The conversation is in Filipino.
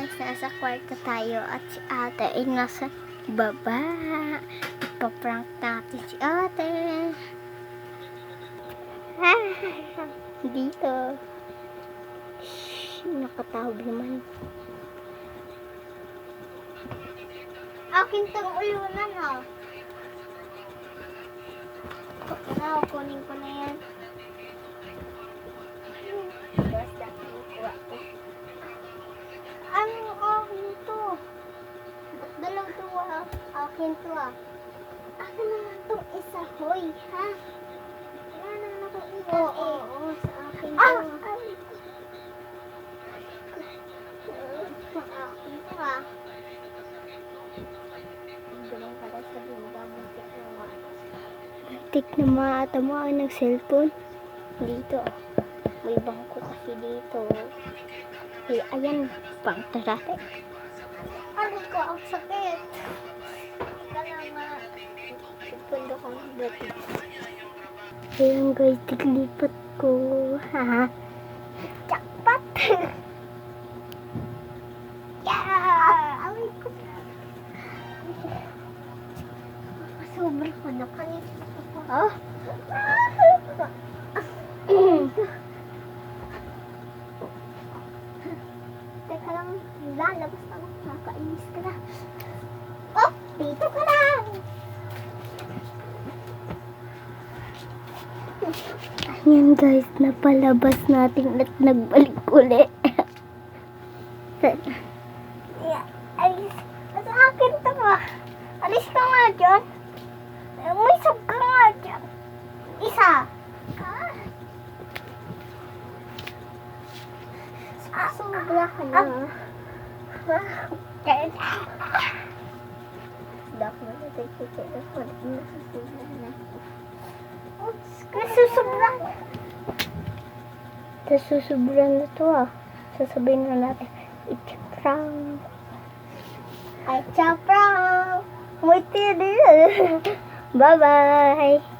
guys, nasa kwarto tayo at si ate ay nasa baba. Ipaprank natin si ate. Ah, dito. Shhh, nakatawag naman. Akin tong ulunan ha. Na, kunin ko na yan. Akin to ah. Akin naman tong isa, hoy, ha? Wala naman akong iwan Oo, oo, oo, sa akin to. Ah! Sa akin to ah. Ganun pala sa bunda mo, tikma. Tik na matatamaan ng cellphone. Dito. May bangko kasi dito. Eh, ayan. Pang tarate. Ano ko? Ang sakit. Ayan guys, tiglipat ko. Ha? Jackpot! yeah! Away ko. Sobrang ko na kanina. Oh? Teka lang, lalabas ako. Nakakainis ka na. Oh, dito ka lang! Ayan guys, napalabas natin at nagbalik uli. Alis, sa akin to ah. Alis ka nga dyan. May sub ka nga dyan. Isa. Ah. Sobra ka na. Dako na natin kikita. Nasusobra na. Nasusobra. Nasusobra na to ah. Sasabihin na natin. It's a prank. It's a prank. May tiri. Bye-bye.